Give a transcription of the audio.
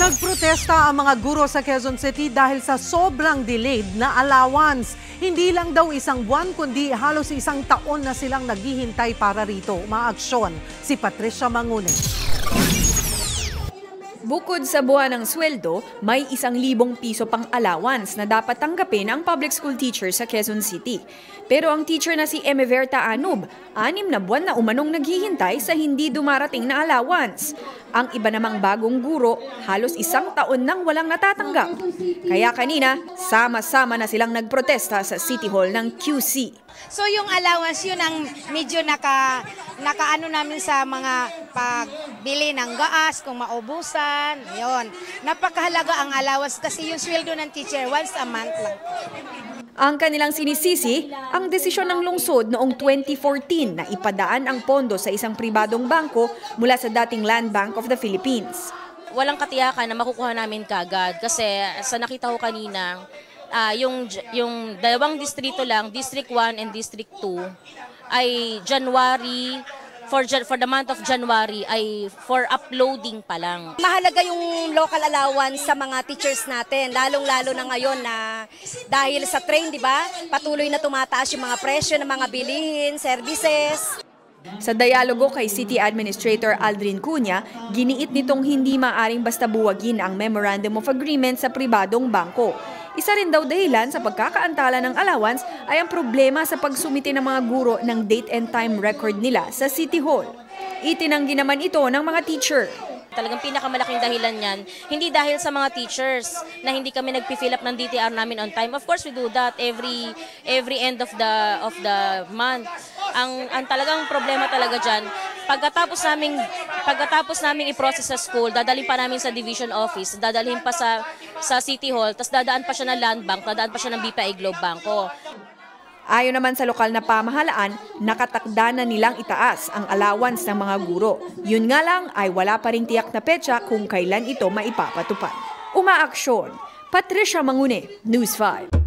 Nagprotesta ang mga guro sa Quezon City dahil sa sobrang delayed na allowance. Hindi lang daw isang buwan kundi halos isang taon na silang naghihintay para rito. Maaksyon si Patricia Mangune. Bukod sa buwan ng sweldo, may isang libong piso pang allowance na dapat tanggapin ang public school teacher sa Quezon City. Pero ang teacher na si Emeverta Anub, anim na buwan na umanong naghihintay sa hindi dumarating na allowance. Ang iba namang bagong guro, halos isang taon nang walang natatanggap. Kaya kanina, sama-sama na silang nagprotesta sa City Hall ng QC. So yung allowance yun ang medyo naka nakaano namin sa mga pagbili ng gaas kung maubusan. Yon. Napakahalaga ang allowance kasi yung sweldo ng teacher once a month lang. Ang kanilang sinisisi, ang desisyon ng lungsod noong 2014 na ipadaan ang pondo sa isang pribadong bangko mula sa dating Land Bank of the Philippines. walang katiyakan na makukuha namin kagad kasi sa nakita ko kanina, ah, yung, yung dalawang distrito lang, District 1 and District 2, ay January, for, for the month of January, ay for uploading pa lang. Mahalaga yung local allowance sa mga teachers natin, lalong-lalo na ngayon na dahil sa train, di ba? Patuloy na tumataas yung mga presyo ng mga bilihin, services. Sa dialogo kay City Administrator Aldrin Cunha, giniit nitong hindi maaring basta buwagin ang Memorandum of Agreement sa pribadong bangko. Isa rin daw dahilan sa pagkakaantala ng allowance ay ang problema sa pagsumite ng mga guro ng date and time record nila sa City Hall. Itinanggi naman ito ng mga teacher. Talagang pinakamalaking dahilan yan, hindi dahil sa mga teachers na hindi kami nagpi-fill up ng DTR namin on time. Of course, we do that every every end of the of the month. Ang ang talagang problema talaga diyan, pagkatapos naming pagkatapos naming i-process sa school, dadalhin pa namin sa division office, dadalhin pa sa sa City Hall, tapos dadaan pa siya ng Land Bank, dadaan pa siya ng BPI Globe Banco. Ayon naman sa lokal na pamahalaan, nakatakda na nilang itaas ang allowance ng mga guro. Yun nga lang ay wala pa ring tiyak na petsa kung kailan ito maipapatupad. Umaaksyon. Patricia Mangune, News 5.